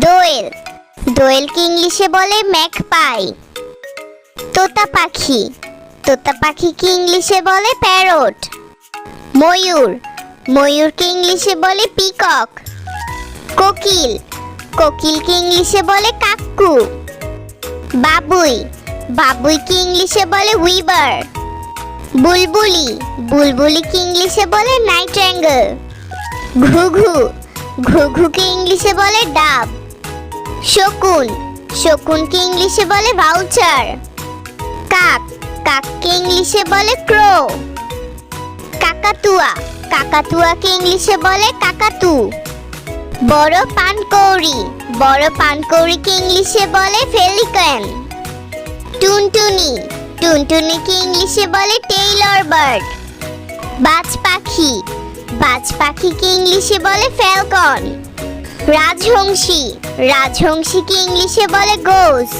দোয়েল। দোয়েলকে ইংলিশে বলে ম্যাকপাই। তোতা পাখি। তোতা পাখিকে ইংলিশে বলে প্যারট। ময়ূর। ময়ূরকে ইংলিশে বলে পিকক। কোকিল। কোকিলকে ইংলিশে বলে কাকু। বাবুই। বাবুইকে ইংলিশে বলে উইবার। বুলবুলি। বুলবুলিকে ইংলিশে বলে নাইট্যাঙ্গল ঘুঘু। ঘুঘুকে ইংলিশে বলে ডাব। শকুন। শকুনকে ইংলিশে বলে ভাউচার কাক। কাককে ইংলিশে বলে ক্রো কাকাতুয়া। কাকাতুয়াকে ইংলিশে বলে কাকাতু। বড় পানকৌড়ি। বড় পানকৌড়িকে ইংলিশে বলে ফেলিকান টুনটুনি। টুনটুনিকে ইংলিশে বলে টেইলর বার্ড? বাজ পাখি। বাজ পাখিকে ইংলিশে বলে ফ্যালকন? রাজহংসী। রাজহংসীকে ইংলিশে বলে গোস?